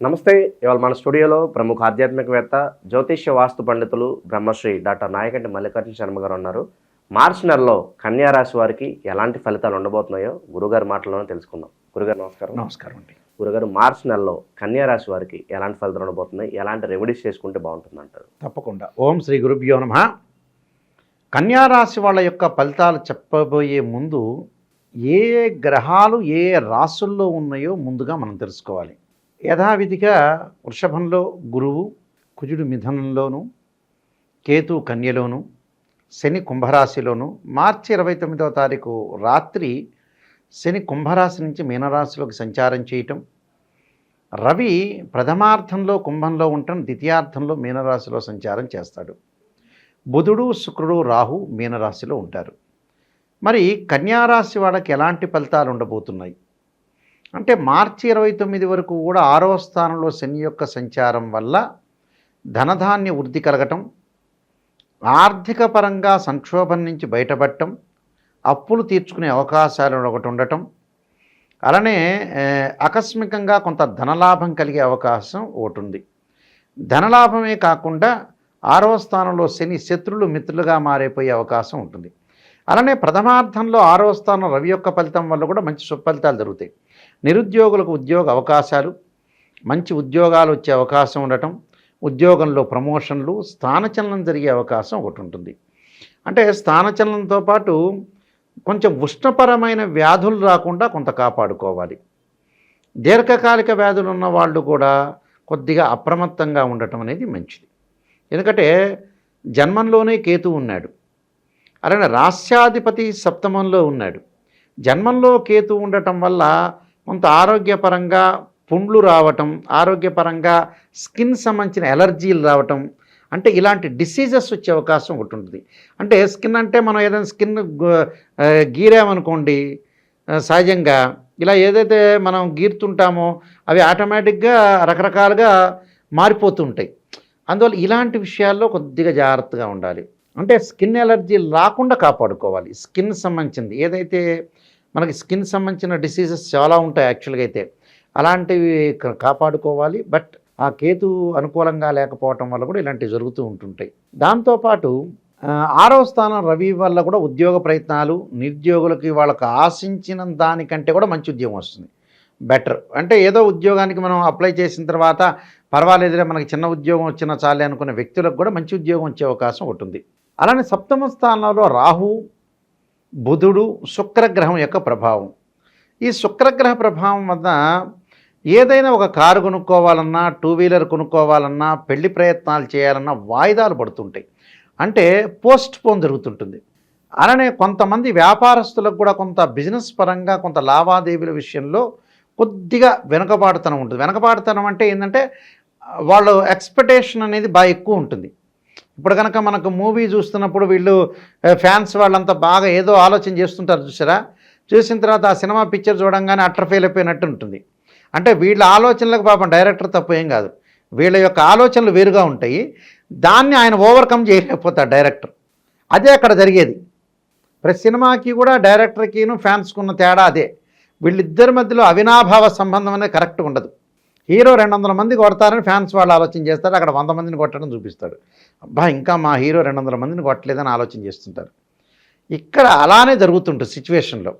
నమస్తే ఇవాళ మన స్టూడియోలో ప్రముఖ ఆధ్యాత్మికవేత్త జ్యోతిష్య వాస్తు పండితులు బ్రహ్మశ్రీ డాక్టర్ నాయకంటి మల్లికార్జున శర్మ గారు ఉన్నారు. మార్చి నెలలో కన్యా రాశి వారికి ఎలాంటి ఫలితాలు ఉండబోతున్నాయో గురుగారి మాటల్లోనే తెలుసుకుందాం. గురుగారు నమస్కారం. నమస్కారం అండి. గురుగారు మార్చి నెలలో కన్యా రాశి వారికి ఎలాంటి ఫలితాలు ఉండబోతున్నాయి? ఎలాంటి రెమెడీస్ చేసుకుంటే బాగుంటుంది అంటారు? తప్పకుండా. ఓం శ్రీ గురుభ్యో నమ. కన్యారాశి వాళ్ళ యొక్క ఫలితాలు చెప్పబోయే ముందు ఏ గ్రహాలు ఏ ఏ రాసుల్లో ఉన్నాయో ముందుగా మనం తెలుసుకోవాలి. యథావిధిగా వృషభంలో గురువు కుజుడు మిథనంలోను కేతు కన్యలోను శని కుంభరాశిలోను మార్చి ఇరవై తొమ్మిదవ తారీఖు రాత్రి శని కుంభరాశి నుంచి మీనరాశిలోకి సంచారం చేయటం రవి ప్రథమార్థంలో కుంభంలో ఉండటం ద్వితీయార్థంలో మీనరాశిలో సంచారం చేస్తాడు. బుధుడు శుక్రుడు రాహు మీనరాశిలో ఉంటారు. మరి కన్యారాశి వాళ్ళకి ఎలాంటి ఫలితాలు ఉండబోతున్నాయి? అంటే మార్చి ఇరవై తొమ్మిది వరకు కూడా ఆరవ స్థానంలో శని యొక్క సంచారం వల్ల ధనధాన్య వృద్ధి కలగటం ఆర్థిక పరంగా సంక్షోభం నుంచి బయటపడటం అప్పులు తీర్చుకునే అవకాశాలు ఒకటి ఉండటం అలానే ఆకస్మికంగా కొంత ధనలాభం కలిగే అవకాశం ఒకటి ఉంది. ధనలాభమే కాకుండా ఆరవ స్థానంలో శని శత్రులు మిత్రులుగా మారిపోయే అవకాశం ఉంటుంది. అలానే ప్రథమార్థంలో ఆరవ స్థానం రవి యొక్క ఫలితం వల్ల కూడా మంచి సుఫలితాలు జరుగుతాయి. నిరుద్యోగులకు ఉద్యోగ అవకాశాలు మంచి ఉద్యోగాలు వచ్చే అవకాశం ఉండటం ఉద్యోగంలో ప్రమోషన్లు స్థానచలనం జరిగే అవకాశం ఒకటి ఉంటుంది. అంటే స్థానచలనంతో పాటు కొంచెం ఉష్ణపరమైన వ్యాధులు రాకుండా కొంత కాపాడుకోవాలి. దీర్ఘకాలిక వ్యాధులు ఉన్న వాళ్ళు కూడా కొద్దిగా అప్రమత్తంగా ఉండటం అనేది మంచిది. ఎందుకంటే జన్మంలోనే కేతు ఉన్నాడు. అలానే రాస్యాధిపతి సప్తమంలో ఉన్నాడు. జన్మంలో కేతు ఉండటం వల్ల కొంత ఆరోగ్యపరంగా పుండ్లు రావటం ఆరోగ్యపరంగా స్కిన్ సంబంధించిన ఎలర్జీలు రావటం అంటే ఇలాంటి డిసీజెస్ వచ్చే అవకాశం ఒకటి ఉంటుంది. అంటే స్కిన్ అంటే మనం ఏదైనా స్కిన్ గీరామనుకోండి సహజంగా ఇలా ఏదైతే మనం గీరుతుంటామో అవి ఆటోమేటిక్గా రకరకాలుగా మారిపోతుంటాయి అందువల్ల ఇలాంటి విషయాల్లో కొద్దిగా జాగ్రత్తగా ఉండాలి. అంటే స్కిన్ ఎలర్జీ రాకుండా కాపాడుకోవాలి. స్కిన్ సంబంధించింది. ఏదైతే మనకి స్కిన్ సంబంధించిన డిసీజెస్ చాలా ఉంటాయి యాక్చువల్గా అయితే. అలాంటివి కాపాడుకోవాలి. బట్ ఆ కేతు అనుకూలంగా లేకపోవటం వల్ల కూడా ఇలాంటివి జరుగుతూ ఉంటుంటాయి. దాంతోపాటు ఆరో స్థానం రవి వల్ల కూడా ఉద్యోగ ప్రయత్నాలు నిరుద్యోగులకి వాళ్ళకి ఆశించిన దానికంటే కూడా మంచి ఉద్యోగం వస్తుంది. బెటర్. అంటే ఏదో ఉద్యోగానికి మనం అప్లై చేసిన తర్వాత పర్వాలేదులే మనకి చిన్న ఉద్యోగం వచ్చినా చాలే అనుకునే వ్యక్తులకు కూడా మంచి ఉద్యోగం వచ్చే అవకాశం ఉంటుంది అలానే సప్తమ స్థానంలో రాహు బుధుడు శుక్రగ్రహం యొక్క ప్రభావం. ఈ శుక్రగ్రహ ప్రభావం వల్ల ఏదైనా ఒక కారు కొనుక్కోవాలన్నా టూ వీలర్ కొనుక్కోవాలన్నా పెళ్ళి ప్రయత్నాలు చేయాలన్నా వాయిదాలు పడుతుంటాయి. అంటే పోస్ట్ పోన్ జరుగుతుంటుంది. అలానే కొంతమంది వ్యాపారస్తులకు కూడా కొంత బిజినెస్ పరంగా కొంత లావాదేవీల విషయంలో కొద్దిగా వెనుకబాటుతనం ఉంటుంది. వెనకబాటుతనం అంటే ఏంటంటే వాళ్ళు ఎక్స్పెక్టేషన్ అనేది బాగా ఎక్కువ ఉంటుంది. ఇప్పుడు కనుక మనకు మూవీ చూస్తున్నప్పుడు వీళ్ళు ఫ్యాన్స్ వాళ్ళంతా బాగా ఏదో ఆలోచన చేస్తుంటారు చూసారా? చూసిన తర్వాత ఆ సినిమా పిక్చర్ చూడంగానే అట్టర్ ఫెయిల్ అయిపోయినట్టు ఉంటుంది. అంటే వీళ్ళ ఆలోచనలకు పాపం డైరెక్టర్ తప్పు ఏం కాదు. వీళ్ళ యొక్క ఆలోచనలు వేరుగా ఉంటాయి. దాన్ని ఆయన ఓవర్కమ్ చేయలేకపోతాడు డైరెక్టర్. అదే అక్కడ జరిగేది. ప్రతి సినిమాకి కూడా డైరెక్టర్కిను ఫ్యాన్స్కి ఉన్న తేడా అదే. వీళ్ళిద్దరి మధ్యలో అవినాభావ సంబంధం అనేది కరెక్ట్ ఉండదు. హీరో రెండు వందల మంది కొడతారని ఫ్యాన్స్ వాళ్ళు ఆలోచన చేస్తారు. అక్కడ వంద మందిని కొట్టడం చూపిస్తాడు. అబ్బా ఇంకా మా హీరో రెండు వందల మందిని కొట్టలేదని ఆలోచన చేస్తుంటారు. ఇక్కడ అలానే జరుగుతుంటుంది సిచ్యువేషన్లో.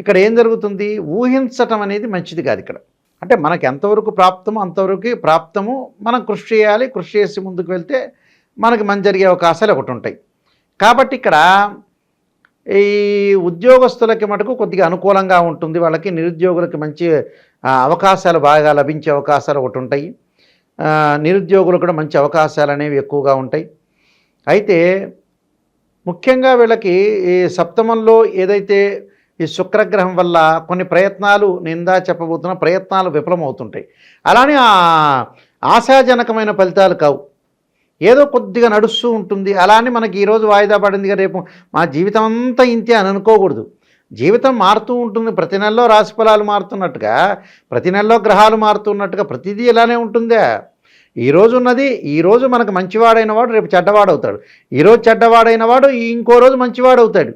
ఇక్కడ ఏం జరుగుతుంది? ఊహించటం అనేది మంచిది కాదు ఇక్కడ. అంటే మనకి ఎంతవరకు ప్రాప్తమో అంతవరకు ప్రాప్తము. మనం కృషి చేయాలి కృషి చేసి ముందుకు వెళ్తే మనకి మంచి జరిగే అవకాశాలు ఒకటి ఉంటాయి. కాబట్టి ఇక్కడ ఈ ఉద్యోగస్తులకి మటుకు కొద్దిగా అనుకూలంగా ఉంటుంది. వాళ్ళకి నిరుద్యోగులకి మంచి అవకాశాలు బాగా లభించే అవకాశాలు ఒకటి ఉంటాయి. నిరుద్యోగులు నిరుద్యోగులకు కూడా మంచి అవకాశాలు అనేవి ఎక్కువగా ఉంటాయి. అయితే ముఖ్యంగా వీళ్ళకి ఈ సప్తమంలో ఏదైతే ఈ శుక్రగ్రహం వల్ల కొన్ని ప్రయత్నాలు నిందా చెప్పబోతున్న ప్రయత్నాలు విఫలమవుతుంటాయి. అలానే ఆ ఆశాజనకమైన ఫలితాలు కావు. ఏదో కొద్దిగా నడుస్తూ ఉంటుంది. అలానే మనకి ఈరోజు వాయిదా పడింది రేపు మా జీవితం అంతా ఇంతే అని అనుకోకూడదు. జీవితం మారుతూ ఉంటుంది. ప్రతి నెలలో రాశి ఫలాలు మారుతున్నట్టుగా ప్రతి నెలలో గ్రహాలు మారుతున్నట్టుగా ప్రతిదీ ఇలానే ఉంటుందా. ఈరోజు ఉన్నది ఈరోజు మనకు మంచివాడైన వాడు రేపు చెడ్డవాడు అవుతాడు ఈరోజు చెడ్డవాడైన వాడు ఇంకో రోజు మంచివాడు అవుతాడు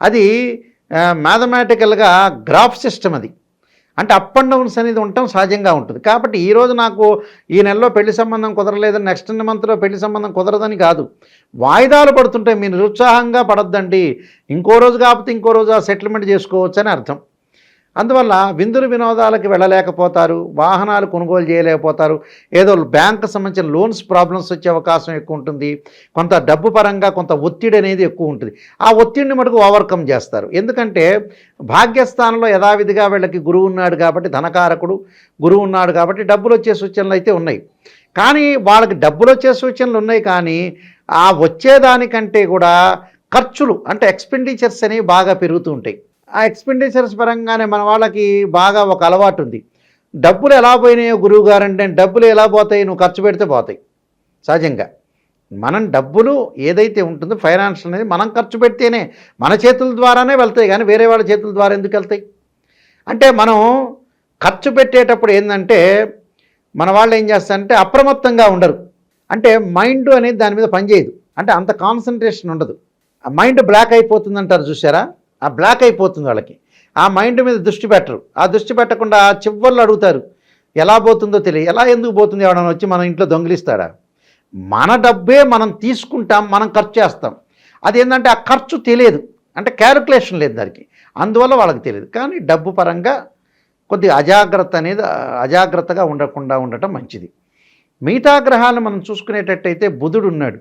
అది మ్యాథమెటికల్గా గ్రాఫ్ సిస్టమ్ అది. అంటే అప్ అండ్ డౌన్స్ అనేది ఉండటం సహజంగా ఉంటుంది. కాబట్టి ఈరోజు నాకు ఈ నెలలో పెళ్ళి సంబంధం కుదరలేదని నెక్స్ట్ మంత్లో పెళ్ళి సంబంధం కుదరదని కాదు. వాయిదాలు పడుతుంటే మీరు నిరుత్సాహంగా పడద్దండి. ఇంకో రోజు కాకపోతే ఇంకో రోజు ఆ సెటిల్మెంట్ చేసుకోవచ్చు అని అర్థం. అందువల్ల విందులు వినోదాలకు వెళ్ళలేకపోతారు వాహనాలు కొనుగోలు చేయలేకపోతారు. ఏదో బ్యాంకు సంబంధించిన లోన్స్ ప్రాబ్లమ్స్ వచ్చే అవకాశం ఎక్కువ ఉంటుంది. కొంత డబ్బు పరంగా కొంత ఒత్తిడి అనేది ఎక్కువ ఉంటుంది. ఆ ఒత్తిడిని మటుకు ఓవర్కమ్ చేస్తారు. ఎందుకంటే భాగ్యస్థానంలో యథావిధిగా వీళ్ళకి గురువు ఉన్నాడు కాబట్టి ధనకారకుడు గురువు ఉన్నాడు కాబట్టి డబ్బులు వచ్చే సూచనలు అయితే ఉన్నాయి. కానీ వాళ్ళకి డబ్బులు వచ్చే సూచనలు ఉన్నాయి కానీ ఆ వచ్చేదానికంటే కూడా ఖర్చులు అంటే ఎక్స్పెండిచర్స్ అనేవి బాగా పెరుగుతూ ఉంటాయి. ఆ ఎక్స్పెండిచర్స్ పరంగానే మన వాళ్ళకి బాగా ఒక అలవాటు ఉంది. డబ్బులు ఎలా పోయినాయో గురువు గారు అంటే డబ్బులు ఎలా పోతాయి? నువ్వు ఖర్చు పెడితే పోతాయి. సహజంగా. మనం డబ్బులు ఏదైతే ఉంటుందో ఫైనాన్స్ అనేది మనం ఖర్చు పెడితేనే మన చేతుల ద్వారానే వెళ్తాయి కానీ వేరే వాళ్ళ చేతుల ద్వారా ఎందుకు వెళ్తాయి? అంటే మనం ఖర్చు పెట్టేటప్పుడు ఏంటంటే మన వాళ్ళు ఏం చేస్తారంటే అప్రమత్తంగా ఉండరు. అంటే మైండ్ అనేది దాని మీద పనిచేయదు. అంటే అంత కాన్సన్ట్రేషన్ ఉండదు. ఆ మైండ్ బ్లాక్ అయిపోతుంది అంటారు చూసారా ఆ బ్లాక్ అయిపోతుంది వాళ్ళకి. ఆ మైండ్ మీద దృష్టి పెట్టరు. ఆ దృష్టి పెట్టకుండా చివర్లు అడుగుతారు. ఎలా పోతుందో తెలియదు ఎలా ఎందుకు పోతుంది ఎవడని వచ్చి మన ఇంట్లో దొంగిలిస్తాడా? మన డబ్బే మనం తీసుకుంటాం మనం ఖర్చు చేస్తాం. అదేంటంటే ఆ ఖర్చు తెలియదు. అంటే క్యాలిక్యులేషన్ లేదు దానికి. అందువల్ల వాళ్ళకి తెలియదు. కానీ డబ్బు పరంగా కొద్దిగా అజాగ్రత్త అనేది అజాగ్రత్తగా ఉండకుండా ఉండటం మంచిది. మిగతా గ్రహాలను మనం చూసుకునేటట్టయితే బుధుడు ఉన్నాడు.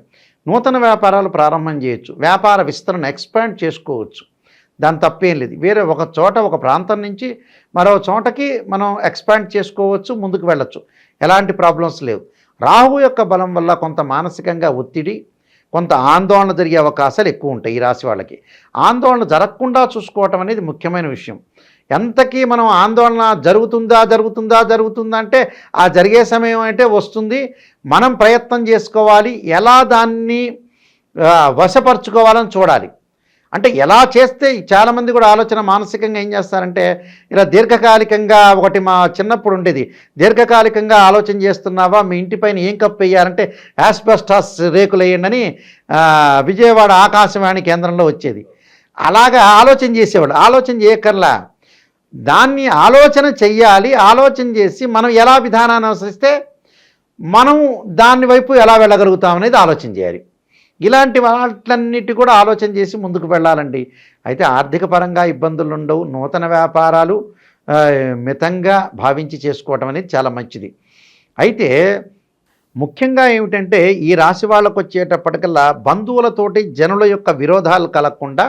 నూతన వ్యాపారాలు ప్రారంభం చేయొచ్చు. వ్యాపార విస్తరణ ఎక్స్పాండ్ చేసుకోవచ్చు. దాని తప్పేం లేదు. వేరే ఒక చోట ఒక ప్రాంతం నుంచి మరో చోటకి మనం ఎక్స్పాండ్ చేసుకోవచ్చు ముందుకు వెళ్ళొచ్చు. ఎలాంటి ప్రాబ్లమ్స్ లేవు. రాహు యొక్క బలం వల్ల కొంత మానసికంగా ఒత్తిడి కొంత ఆందోళన జరిగే అవకాశాలు ఎక్కువ ఉంటాయి ఈ రాశి వాళ్ళకి. ఆందోళన జరగకుండా చూసుకోవటం అనేది ముఖ్యమైన విషయం. ఎంతకీ మనం ఆందోళన జరుగుతుందా జరుగుతుందా జరుగుతుందా అంటే ఆ జరిగే సమయం అంటే వస్తుంది. మనం ప్రయత్నం చేసుకోవాలి. ఎలా దాన్ని వశపరుచుకోవాలని చూడాలి. అంటే ఎలా చేస్తే చాలామంది కూడా ఆలోచన మానసికంగా ఏం చేస్తారంటే ఇలా దీర్ఘకాలికంగా ఒకటి మా చిన్నప్పుడు ఉండేది. దీర్ఘకాలికంగా ఆలోచన చేస్తున్నావా? మీ ఇంటిపైన ఏం కప్పు వేయాలంటే యాస్బెస్టాస్ రేకులు వేయండి విజయవాడ ఆకాశవాణి కేంద్రంలో వచ్చేది. అలాగా ఆలోచన చేసేవాడు ఆలోచన చేయకర్లా దాన్ని ఆలోచన చెయ్యాలి. ఆలోచన చేసి మనం ఎలా విధానాన్ని అనుసరిస్తే మనం దాని వైపు ఎలా వెళ్ళగలుగుతాం అనేది ఆలోచన చేయాలి. ఇలాంటి వాటన్నిటి కూడా ఆలోచన చేసి ముందుకు వెళ్ళాలండి. అయితే ఆర్థిక పరంగా ఇబ్బందులు ఉండవు. నూతన వ్యాపారాలు మితంగా భావించి చేసుకోవటం అనేది చాలా మంచిది. అయితే ముఖ్యంగా ఏమిటంటే ఈ రాశి వాళ్ళకు వచ్చేటప్పటికల్లా బంధువులతోటి జనుల యొక్క విరోధాలు కలగకుండా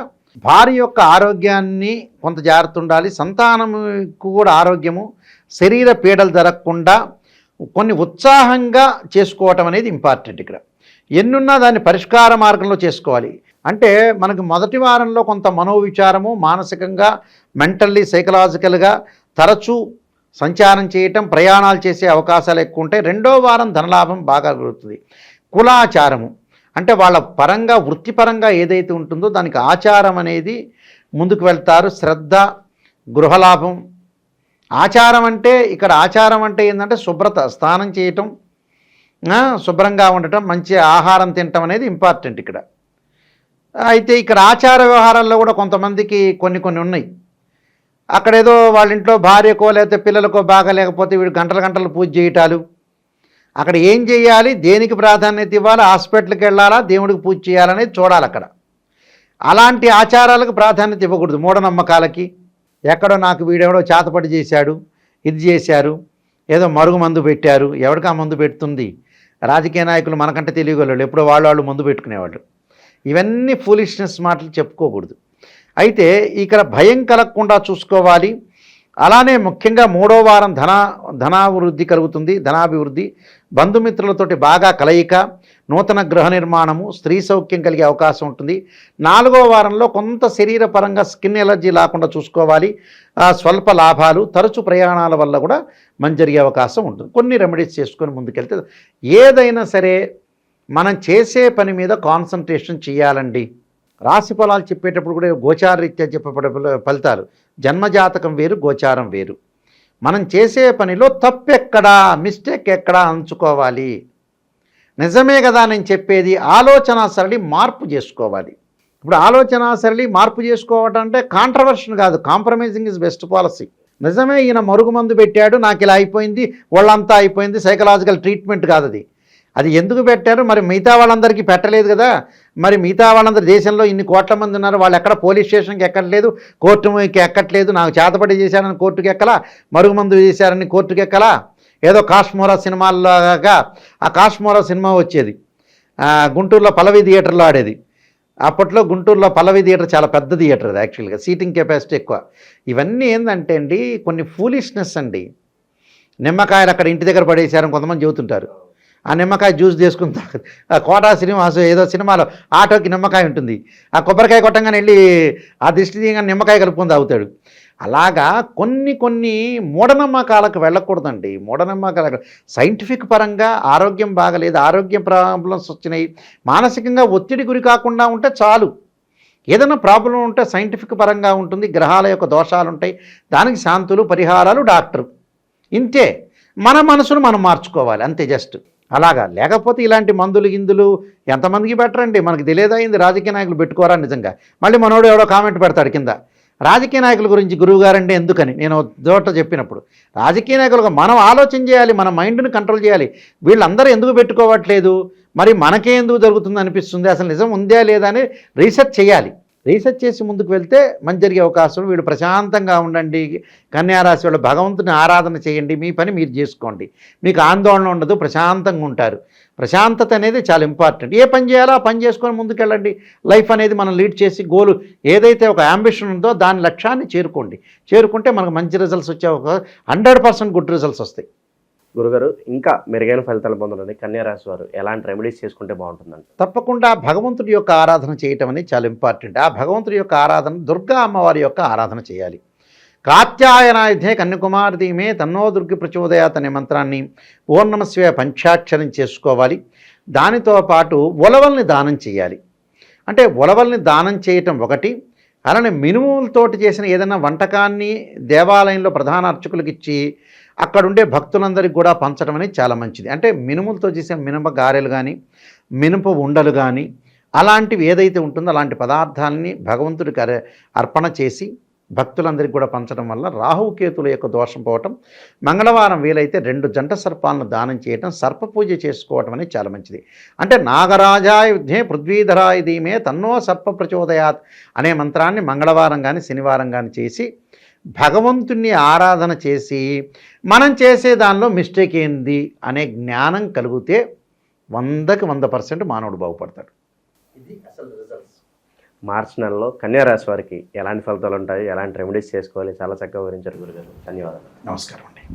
భార్య యొక్క ఆరోగ్యాన్ని కొంత జాగ్రత్త ఉండాలి. సంతానముకు కూడా ఆరోగ్యము శరీర పీడలు జరగకుండా కొన్ని ఉత్సాహంగా చేసుకోవటం అనేది ఇంపార్టెంట్ ఇక్కడ. ఎన్నున్నా దాన్ని పరిష్కార మార్గంలో చేసుకోవాలి. అంటే మనకు మొదటి వారంలో కొంత మనోవిచారము మానసికంగా మెంటల్లీ సైకలాజికల్గా తరచూ సంచారం చేయటం ప్రయాణాలు చేసే అవకాశాలు ఎక్కువ ఉంటాయి. రెండో వారం ధనలాభం బాగా కలుగుతుంది. కులాచారము. అంటే వాళ్ళ పరంగా వృత్తిపరంగా ఏదైతే ఉంటుందో దానికి ఆచారం అనేది ముందుకు వెళ్తారు. శ్రద్ధ గృహలాభం. ఆచారం అంటే ఇక్కడ ఆచారం అంటే ఏంటంటే శుభ్రత స్నానం చేయటం శుభ్రంగా ఉండటం మంచి ఆహారం తినటం అనేది ఇంపార్టెంట్ ఇక్కడ. అయితే ఇక్కడ ఆచార వ్యవహారాల్లో కూడా కొంతమందికి కొన్ని కొన్ని ఉన్నాయి. అక్కడ ఏదో వాళ్ళ ఇంట్లో భార్యకో లేకపోతే పిల్లలకో బాగా లేకపోతే వీడు గంటల గంటలు పూజ చేయటాలు. అక్కడ ఏం చేయాలి? దేనికి ప్రాధాన్యత ఇవ్వాలి? హాస్పిటల్కి వెళ్ళాలా? దేవుడికి పూజ చేయాలనేది చూడాలి అక్కడ. అలాంటి ఆచారాలకు ప్రాధాన్యత ఇవ్వకూడదు మూఢనమ్మకాలకి. ఎక్కడో నాకు వీడెవడో చేతపడి చేశాడు ఇది చేశారు ఏదో మరుగు మందు పెట్టారు ఎవరికి ఆ మందు పెడుతుంది? రాజకీయ నాయకులు మనకంటే తెలియగలరు ఎప్పుడో వాళ్ళు వాళ్ళు ముందు పెట్టుకునేవాళ్ళు. ఇవన్నీ ఫూలిష్నెస్ మాటలు చెప్పుకోకూడదు. అయితే ఇక్కడ భయం కలగకుండా చూసుకోవాలి. అలానే ముఖ్యంగా మూడో వారం ధన ధనాభివృద్ధి కలుగుతుంది ధనాభివృద్ధి. బంధుమిత్రులతోటి బాగా కలయిక. నూతన గృహ నిర్మాణము స్త్రీ సౌఖ్యం కలిగే అవకాశం ఉంటుంది. నాలుగో వారంలో కొంత శరీరపరంగా స్కిన్ ఎలర్జీ లేకుండా చూసుకోవాలి. ఆ, స్వల్ప లాభాలు తరచు ప్రయాణాల వల్ల కూడా మంచి జరిగే అవకాశం ఉంటుంది. కొన్ని రెమెడీస్ చేసుకొని ముందుకెళ్తే ఏదైనా సరే మనం చేసే పని మీద కాన్సన్ట్రేషన్ చేయాలండి. రాశి ఫలాలు చెప్పేటప్పుడు కూడా గోచార రీత్యా చెప్పబడే ఫలితాలు. జన్మజాతకం వేరు గోచారం వేరు. మనం చేసే పనిలో తప్పెక్కడా మిస్టేక్ ఎక్కడా అంచుకోవాలి. నిజమే కదా నేను చెప్పేది? ఆలోచన సరళి మార్పు చేసుకోవాలి. ఇప్పుడు ఆలోచన సరళి మార్పు చేసుకోవటం అంటే కాంట్రవర్షన్ కాదు. కాంప్రమైజింగ్ ఇస్ బెస్ట్ పాలసీ నిజమే ఈయన మరుగు మందు పెట్టాడు నాకు ఇలా అయిపోయింది వాళ్ళంతా అయిపోయింది సైకలాజికల్ ట్రీట్మెంట్ కాదు అది. అది ఎందుకు పెట్టారు? మరి మిగతా వాళ్ళందరికీ పెట్టలేదు కదా. మరి మిగతా వాళ్ళందరూ దేశంలో ఇన్ని కోట్ల మంది ఉన్నారు వాళ్ళు ఎక్కడ పోలీస్ స్టేషన్కి ఎక్కట్లేదు కోర్టుకి ఎక్కట్లేదు నాకు చేతపడి చేశారని కోర్టుకి ఎక్కలా? మరుగుమందు చేశారని కోర్టుకి ఎక్కలా? ఏదో కాశ్మోరా సినిమాల్లాగా ఆ కాశ్మోరా సినిమా వచ్చేది. గుంటూరులో పల్లవి థియేటర్లో ఆడేది. అప్పట్లో గుంటూరులో పల్లవి థియేటర్ చాలా పెద్ద థియేటర్ అది యాక్చువల్గా సీటింగ్ కెపాసిటీ ఎక్కువ. ఇవన్నీ ఏంటంటే అండి కొన్ని ఫూలిష్నెస్ అండి. నిమ్మకాయలు అక్కడ ఇంటి దగ్గర పడేశారని కొంతమంది చెబుతుంటారు. ఆ నిమ్మకాయ జ్యూస్ తీసుకుని తాగదు ఆ కోటా సినిమా ఏదో సినిమాలో ఆటోకి నిమ్మకాయ ఉంటుంది. ఆ కొబ్బరికాయ కొట్టంగానే వెళ్ళి ఆ దిష్టి తీయగానే నిమ్మకాయ కలుపుకొని తాగుతాడు. అలాగా కొన్ని కొన్ని మూఢనమ్మకాలకు వెళ్ళకూడదండి. మూఢనమ్మకాలకు సైంటిఫిక్ పరంగా ఆరోగ్యం బాగలేదు ఆరోగ్యం ప్రాబ్లమ్స్ వచ్చినాయి మానసికంగా ఒత్తిడి గురి కాకుండా ఉంటే చాలు. ఏదైనా ప్రాబ్లం ఉంటే సైంటిఫిక్ పరంగా ఉంటుంది గ్రహాల యొక్క దోషాలు ఉంటాయి దానికి శాంతులు పరిహారాలు డాక్టర్. ఇంతే. మన మనసును మనం మార్చుకోవాలి అంతే జస్ట్. అలాగా. లేకపోతే ఇలాంటి మందులు గిందులు ఎంతమందికి పెట్టరండి మనకి తెలియదైంది రాజకీయ నాయకులు పెట్టుకోరా నిజంగా. మళ్ళీ మనోడు ఎవడో కామెంట్ పెడతాడు కింద. రాజకీయ నాయకుల గురించి గురువు గారంటే ఎందుకని? నేను చోట చెప్పినప్పుడు. రాజకీయ నాయకులుగా మనం ఆలోచన చేయాలి మన మైండ్ని కంట్రోల్ చేయాలి. వీళ్ళందరూ ఎందుకు పెట్టుకోవట్లేదు? మరి మనకే ఎందుకు జరుగుతుంది అనిపిస్తుంది? అసలు నిజం ఉందా లేదా అని రీసెర్చ్ చేయాలి. రీసెర్చ్ చేసి ముందుకు వెళ్తే మంచి జరిగే అవకాశం వీళ్ళు ప్రశాంతంగా ఉండండి. కన్యారాశి వాళ్ళు భగవంతుని ఆరాధన చేయండి. మీ పని మీరు చేసుకోండి. మీకు ఆందోళన ఉండదు ప్రశాంతంగా ఉంటారు. ప్రశాంతత అనేది చాలా ఇంపార్టెంట్. ఏ పని చేయాలో ఆ పని చేసుకొని ముందుకెళ్ళండి. లైఫ్ అనేది మనం లీడ్ చేసి గోలు ఏదైతే ఒక అంబిషన్ ఉందో దాని లక్ష్యాన్ని చేరుకోండి. చేరుకుంటే మనకు మంచి రిజల్ట్స్ వచ్చే ఒక హండ్రెడ్ పర్సెంట్ గుడ్ రిజల్ట్స్ వస్తాయి. గురుగారు ఇంకా మెరుగైన ఫలితాలు పొందడానికి కన్యా రాశి వారు ఎలాంటి రెమెడీస్ చేసుకుంటే బాగుంటుందంట తప్పకుండా భగవంతుడి యొక్క ఆరాధన చేయటం అనేది చాలా ఇంపార్టెంట్. ఆ భగవంతుడి యొక్క ఆరాధన దుర్గా అమ్మవారి యొక్క ఆరాధన చేయాలి. కాత్యాయనాయుధే కన్యకుమార్ ధీమే తన్నో దుర్గి ప్రచోదయాత్ అనే మంత్రాన్ని ఓం పంచాక్షరం చేసుకోవాలి. దానితో పాటు ఉలవల్ని దానం చేయాలి. అంటే ఉలవల్ని దానం చేయటం ఒకటి. అలానే మినుములతోటి చేసిన ఏదైనా వంటకాన్ని దేవాలయంలో ప్రధాన అర్చకులకు ఇచ్చి అక్కడుండే భక్తులందరికీ కూడా పంచడం అనేది చాలా మంచిది. అంటే మినుములతో చేసే మినప గారెలు కానీ మినప ఉండలు కానీ అలాంటివి ఏదైతే ఉంటుందో అలాంటి పదార్థాలని భగవంతుడికి అర్పణ చేసి భక్తులందరికీ కూడా పంచడం వల్ల రాహుకేతుల యొక్క దోషం పోవటం మంగళవారం వీలైతే రెండు జంట సర్పాలను దానం చేయటం సర్ప పూజ చేసుకోవటం అనేది చాలా మంచిది. అంటే నాగరాజాయ యుద్ధే పృథ్వీధరాయ ధీమే తన్నో సర్ప ప్రచోదయాత్ అనే మంత్రాన్ని మంగళవారం కానీ శనివారం కానీ చేసి భగవంతుణ్ణి ఆరాధన చేసి మనం చేసే దానిలో మిస్టేక్ ఏంది అనే జ్ఞానం కలిగితే వందకి వంద పర్సెంట్ మానవుడు బాగుపడతాడు. ఇది అసలు మార్చి నెలలో కన్యారాశి వారికి ఎలాంటి ఫలితాలు ఉంటాయి? ఎలాంటి రెమెడీస్ చేసుకోవాలి? చాలా చక్కగా వివరించారు గురుగారు. ధన్యవాదాలు. నమస్కారం.